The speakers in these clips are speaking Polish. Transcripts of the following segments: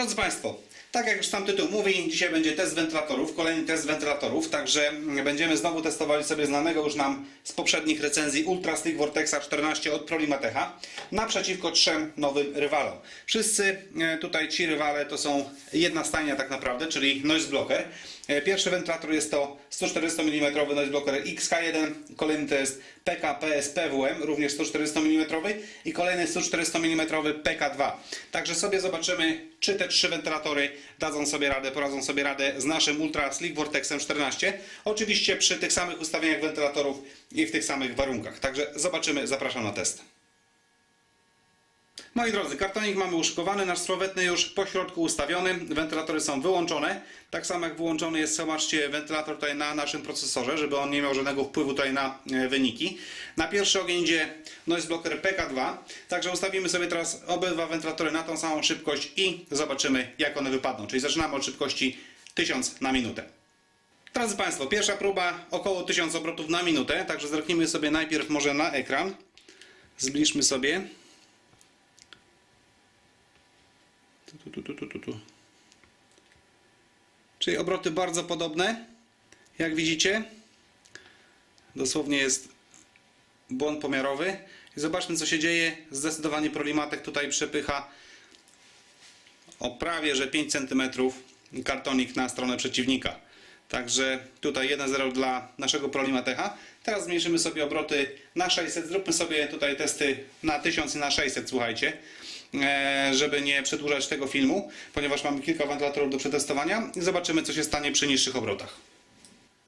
Drodzy Państwo, tak jak już sam tytuł mówi, dzisiaj będzie test wentylatorów, kolejny test wentylatorów, także będziemy znowu testowali sobie znanego już nam z poprzednich recenzji Ultra Stick Vortexa 14 od Prolimatecha naprzeciwko trzem nowym rywalom. Wszyscy e, tutaj ci rywale to są jedna stajnia tak naprawdę, czyli noise blocker. E, Pierwszy wentylator jest to 140 mm noise blocker XK1, kolejny to jest PKPS PWM, również 140 mm i kolejny 140 mm PK2. Także sobie zobaczymy, czy te trzy wentylatory dadzą sobie radę, poradzą sobie radę z naszym Ultra Slick Vortexem 14. Oczywiście przy tych samych ustawieniach wentylatorów i w tych samych warunkach. Także zobaczymy, zapraszam na test. Moi drodzy, kartonik mamy uszykowany, nasz słowetny już po środku ustawiony, wentylatory są wyłączone. Tak samo jak wyłączony jest, zobaczcie, wentylator tutaj na naszym procesorze, żeby on nie miał żadnego wpływu tutaj na e, wyniki. Na pierwszy ogień idzie noise blocker PK2, także ustawimy sobie teraz obydwa wentylatory na tą samą szybkość i zobaczymy jak one wypadną. Czyli zaczynamy od szybkości 1000 na minutę. Drodzy Państwo, pierwsza próba około 1000 obrotów na minutę, także zerknijmy sobie najpierw może na ekran. Zbliżmy sobie. Tu, tu, tu, tu, tu, tu. Czyli obroty bardzo podobne. Jak widzicie, dosłownie jest błąd pomiarowy. I zobaczmy, co się dzieje. Zdecydowanie Prolimatek tutaj przepycha o prawie że 5 cm kartonik na stronę przeciwnika. Także tutaj 1-0 dla naszego Prolimatecha. Teraz zmniejszymy sobie obroty na 600. Zróbmy sobie tutaj testy na 1000 i na 600, słuchajcie, żeby nie przedłużać tego filmu, ponieważ mamy kilka wentylatorów do przetestowania i zobaczymy, co się stanie przy niższych obrotach.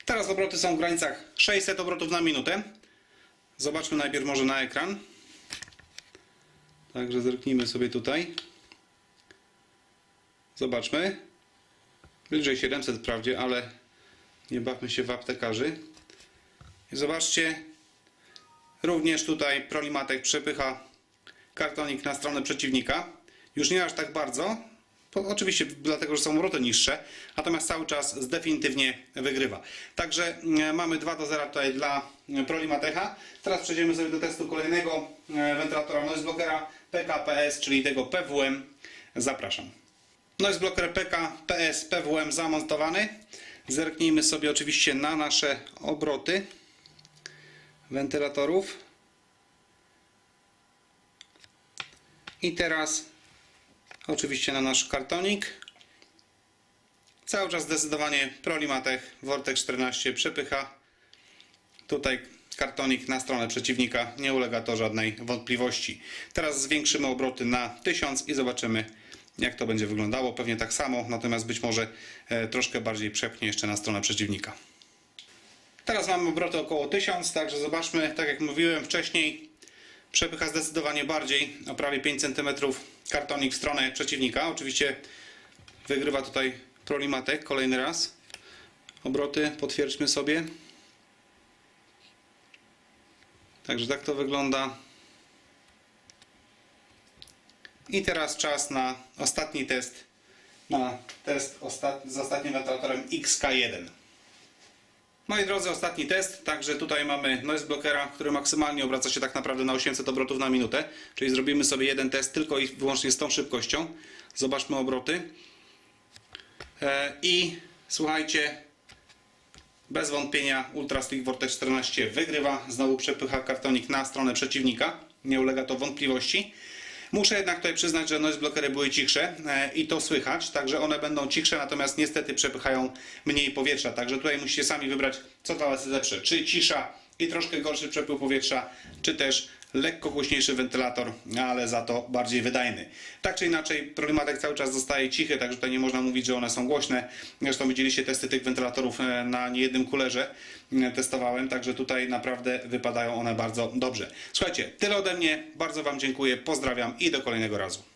Teraz obroty są w granicach 600 obrotów na minutę. Zobaczmy najpierw może na ekran. Także zerknijmy sobie tutaj. Zobaczmy. Bliżej 700 wprawdzie, ale nie bawmy się w aptekarzy. I zobaczcie, również tutaj Prolimatek przepycha kartonik na stronę przeciwnika. Już nie aż tak bardzo, oczywiście dlatego, że są obroty niższe, natomiast cały czas definitywnie wygrywa. Także e, mamy 2 do 0 tutaj dla e, Prolimatecha. Teraz przejdziemy sobie do testu kolejnego e, wentylatora noise PKPS, czyli tego PWM. Zapraszam. Noise blocker PK PS PWM zamontowany. Zerknijmy sobie oczywiście na nasze obroty wentylatorów. I teraz oczywiście na nasz kartonik. Cały czas zdecydowanie Prolimatech Vortex 14 przepycha. Tutaj kartonik na stronę przeciwnika. Nie ulega to żadnej wątpliwości. Teraz zwiększymy obroty na 1000 i zobaczymy jak to będzie wyglądało. Pewnie tak samo, natomiast być może e, troszkę bardziej przepchnie jeszcze na stronę przeciwnika. Teraz mamy obroty około 1000, także zobaczmy, tak jak mówiłem wcześniej, przepycha zdecydowanie bardziej, o prawie 5 cm kartonik w stronę przeciwnika. Oczywiście wygrywa tutaj Prolimatek kolejny raz. Obroty potwierdźmy sobie. Także tak to wygląda. I teraz czas na ostatni test, na test ostat... z ostatnim wentylatorem XK1. Moi drodzy, ostatni test, także tutaj mamy noise blockera, który maksymalnie obraca się tak naprawdę na 800 obrotów na minutę, czyli zrobimy sobie jeden test tylko i wyłącznie z tą szybkością. Zobaczmy obroty. E, I słuchajcie, bez wątpienia Ultra Stick Vortex 14 wygrywa, znowu przepycha kartonik na stronę przeciwnika, nie ulega to wątpliwości. Muszę jednak tutaj przyznać, że noise blockery były cichsze e, i to słychać, także one będą cichsze, natomiast niestety przepychają mniej powietrza. Także tutaj musicie sami wybrać, co dla Was jest lepsze. Czy cisza i troszkę gorszy przepływ powietrza, czy też lekko głośniejszy wentylator, ale za to bardziej wydajny. Tak czy inaczej, Prolimatek cały czas zostaje cichy, także tutaj nie można mówić, że one są głośne. Zresztą widzieliście testy tych wentylatorów e, na niejednym kulerze. e, Testowałem, także tutaj naprawdę wypadają one bardzo dobrze. Słuchajcie, tyle ode mnie. Bardzo Wam dziękuję, pozdrawiam i do kolejnego razu.